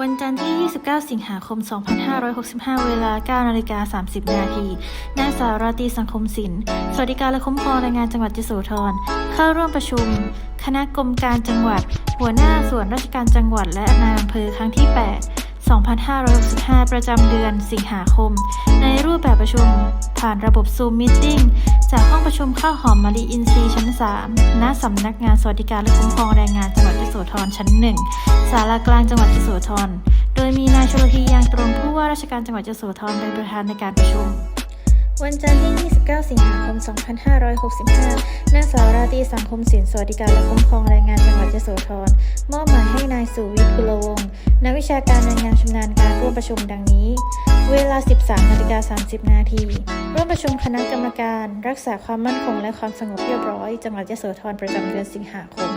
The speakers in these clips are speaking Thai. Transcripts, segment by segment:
วันจันทร์ที่ 29 สิงหาคม 2565 เวลา 9 นาฬิกา 30 นาทีนางสาวราตรีสังคมศิลป์ สวัสดิการและคุ้มครองแรงงานจังหวัดยโสธร เข้าร่วมประชุม คณะกรมการจังหวัด หัวหน้าส่วนราชการจังหวัดและนายอำเภอครั้งที่ 8 2565 ประจำเดือนสิงหาคม ในรูปแบบประชุม ผ่านระบบ Zoom Meeting จากห้องประชุมข้าวหอมมะลิอินทรีชั้น 3 ณ สำนักงานสวัสดิการและคุ้มครองแรงงานจังหวัดยโสธรชั้น 1 ศาลากลางจังหวัดยโสธร โดยมีนายชลธียางตรงผู้ว่าราชการจังหวัดยโสธรเป็นประธานในการประชุม วันจันทร์ที่ 29 สิงหาคม 2565 นางสาวราตรีสังคมศิลป์สวัสดิการและคุ้มครองแรงงานจังหวัดยโสธรมอบหมายให้นายสุวิทย์กุลวงศ์ นักวิชาการแรงงานชำนาญการร่วมประชุมดังนี้ เวลา 13นาฬิกา30 นาที ร่วมประชุมคณะกรรมการ รักษาความมั่นคงและความสงบเรียบร้อย จังหวัดยโสธรประจำเดือนสิงหาคม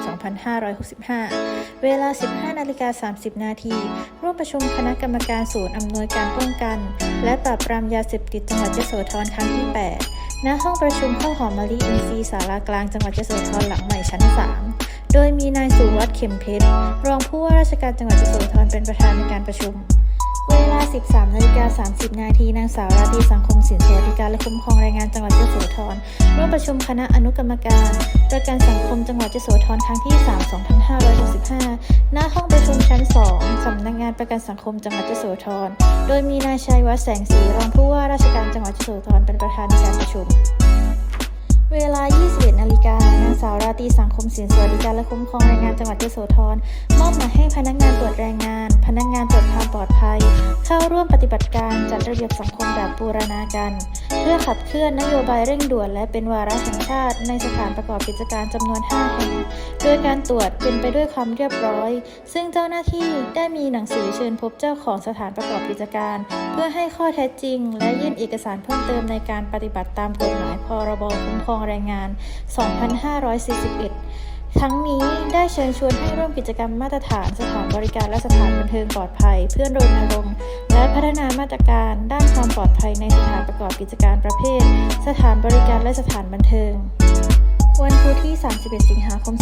2565 เวลา 15นาฬิกา30 นาที ร่วมประชุมคณะกรรมการศูนย์อำนวยการป้องกัน และปราบปรามยาเสพติดจังหวัดยโสธรครั้งที่ 8 ณ ห้องประชุมข้าวหอมมะลิอินทรีสารากลางจังหวัดยโสธรหลังใหม่ชั้น 3 โดยมีนายสุวัฒน์เข็มเพชร รองผู้ว่าราชการจังหวัดยโสธรเป็นประธานในการประชุม เวลา 13นาฬิกา30 นาทีนางสาวราตรีสังคมสินสวัสดิการและคุ้มครองแรงงานจังหวัดยโสธรร่วมประชุมคณะอนุกรรมการ ประกันสังคมจังหวัดยโสธรครั้งที่ 3 2565 ณ ห้องประชุมชั้น 2 สำนักงานประกันสังคมจังหวัดยโสธร โดยมีนายชัยวัฒน์แสงสีรองผู้ว่าราชการจังหวัดยโสธรเป็นประธานในการประชุม เวลา 21นาฬิกานางสาวราตรีสังคมสินสวัสดิการและคุ้มครองแรงงานจังหวัดยโสธรมอบหมายให้พนักงานตรวจแรงงาน พนักงานตรวจความปลอดภัย เข้าร่วมปฏิบัติการจัดระเบียบสังคมแบบบูรณาการเพื่อขับเคลื่อนนโยบายเร่งด่วน และเป็นวาระแห่งชาติในสถานประกอบกิจการจำนวน 5 แห่ง โดยการตรวจเป็นไปด้วยความเรียบร้อย ซึ่งเจ้าหน้าที่ได้มีหนังสือเชิญพบเจ้าของสถานประกอบกิจการ เพื่อให้ข้อเท็จจริง และยื่นเอกสารเพิ่มเติมในการปฏิบัติตามกฎหมายพรบคุ้มครองแรงงาน 2541 ทั้งนี้ได้เชิญชวนให้ร่วมกิจกรรมมาตรฐานสถานบริการและสถานบันเทิงปลอดภัย เพื่อรณรงค์และพัฒนามาตรการด้านความปลอดภัยในสถานประกอบกิจการประเภท สถานบริการและสถานบันเทิงวันพุธที่ 31 สิงหาคม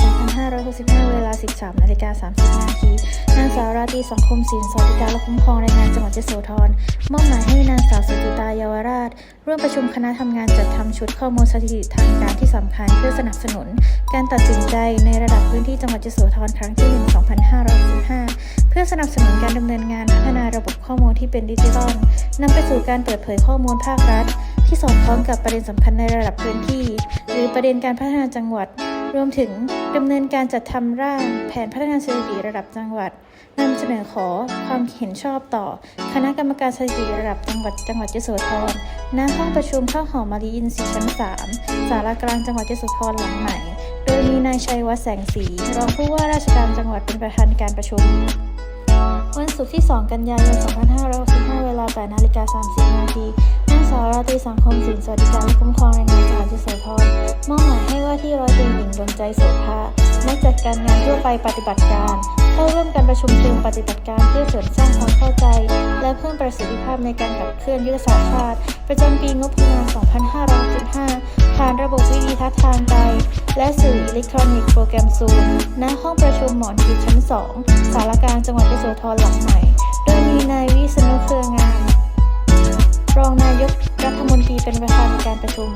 2565 เวลา 13 นาฬิกา 30 นาที นางสาวราตรีสังคมศิลป์สวัสดิการและคุ้มครองแรงงานจังหวัดยโสธรมอบหมายให้นางสาวสุ เยาวราช ร่วมประชุมคณะทำงานจัดทำชุดข้อมูลสถิติทางการที่สำคัญเพื่อสนับสนุน การตัดสินใจในระดับพื้นที่จังหวัดยโสธรครั้งที่ 1 2565 เพื่อสนับสนุนการดำเนินงานพัฒนาระบบข้อมูลที่เป็นดิจิทัลนำไปสู่การเปิดเผยข้อมูลภาครัฐ ที่สอดคล้องกับประเด็นสำคัญในระดับพื้นที่ หรือประเด็นการพัฒนาจังหวัด รวมถึงดำเนินการจัดทำร่างแผนพัฒนาสถิติระดับจังหวัดนำเสนอขอความเห็นชอบต่อ คณะกรรมการสถิติระดับจังหวัดจังหวัดยโสธรณห้องประชุมข้าวหอมมะลิอินทรีย์ชั้น 3 สารากลางจังหวัดยโสธรหลังใหม่ โดยมีนายชัยวัฒน์แสงสีรองผู้ว่าราชการจังหวัดเป็นประธานการประชุม วันศุกร์ที่ 2 กันยายน 2565 เวลา8นาฬิกา30 นาทีนางสาวราตรีสังคมสินสวัสดิการและคุ้มครองแรงงานจังหวัดยโสธรมอบหมายให้ว่าที่ร้อยตรีหญิงดวงใจโสภานักจัดการงานทั่วไปปฏิบัติการเข้าร่วมการประชุมทีมปฏิบัติการเพื่อเสริมสร้างความเข้าใจ และเพิ่มประสิทธิภาพในการขับเคลื่อนยุทธศาสตร์ชาติ ประจำปีงบประมาณ 2565 ผ่านระบบ วิดีทัศน์ทางไกล และสื่ออิเล็กทรอนิกส์โปรแกรมซูมณห้องประชุมหมอนทิพย์ชั้น 2 สารกลางจังหวัดยโสธรหลังใหม่ โดยมีนายวิษณุเครืองามรองนายกรัฐมนตรีเป็นประธานในการประชุม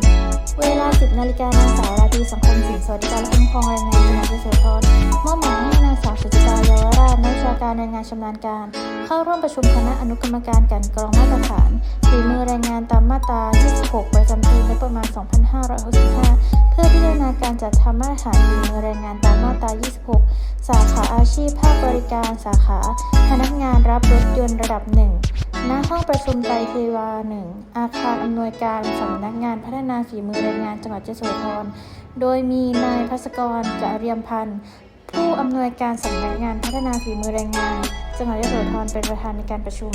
เวลา 10 นาฬิกานางสาวราตรีสังคมสินสวัสดิการและคุ้มครองแรงงานจังหวัดยโสธรมอบหมายให้นางสาวสุจิตาเยาวราชนัก การแรงงานชำนาญการ เข้าร่วมประชุมคณะอนุกรรมการกลันกรองมาตรฐานฝีมือแรงงานตามมาตรา 26 ประจำปีงบประมาณ 2565 เพื่อพิจารณาการจัดทำมาตรฐานฝีมือแรงงานตามมาตรา 26 สาขาอาชีพภาคบริการ สาขา พนักงานรับรถยนต์ระดับหนึ่งณห้องประชุมไตรเทวาหนึ่งอาคารอำนวยการสำนักงานพัฒนาฝีมือแรงงานจังหวัดยโสธร โดยมีนายพัสกรจเรียมพันธ์ ผู้อำนวยการสำนักงานพัฒนาฝีมือแรงงานจังหวัดยโสธรเป็นประธานในการประชุม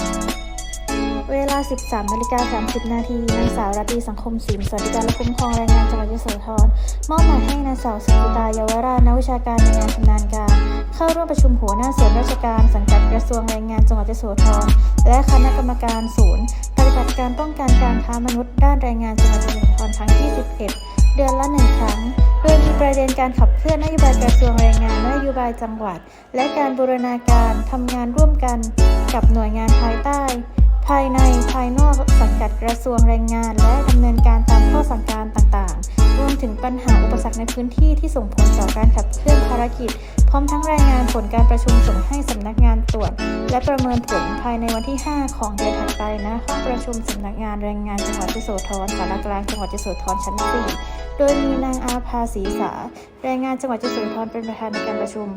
เวลา 13นาฬิกา30 นาทีนางสาวราตรีสังคมศิลป์สวัสดิการและคุ้มครองแรงงานจังหวัดยโสธรมอบหมายให้นางสาวสุจิตาเยาวราชนักวิชาการในงานชำนาญการ เข้าร่วมประชุมหัวหน้าส่วนราชการสังกัดกระทรวงแรงงานจังหวัดยโสธรและคณะกรรมการศูนย์ปฏิบัติการป้องกันการค้ามนุษย์ด้านแรงงานจังหวัดยโสธรครั้งที่ 11 เดือนละหนึ่งครั้งโดยมีประเด็นการขับเคลื่อนนโยบายกระทรวงแรงงานนโยบายจังหวัด และการบูรณาการทำงานร่วมกันกับหน่วยงานภายใต้ ภายในภายนอกสังกัดกระทรวงแรงงาน และดำเนินการตามข้อสั่งการต่างๆ รวมถึงปัญหาอุปสรรคในพื้นที่ที่ส่งผลต่อการขับเคลื่อนภารกิจ พร้อมทั้งรายงานผลการประชุมส่งให้สำนักงานตรวจ และประเมินผลภายในวันที่ 5 ของเดือนถัดไปนะห้องประชุมสำนักงานแรงงานจังหวัดยโสธรสารกลางจังหวัดยโสธรชั้น 4 โดยมีนางอาภาศรีสาแรงงานจังหวัดยโสธรเป็นประธานในการประชุม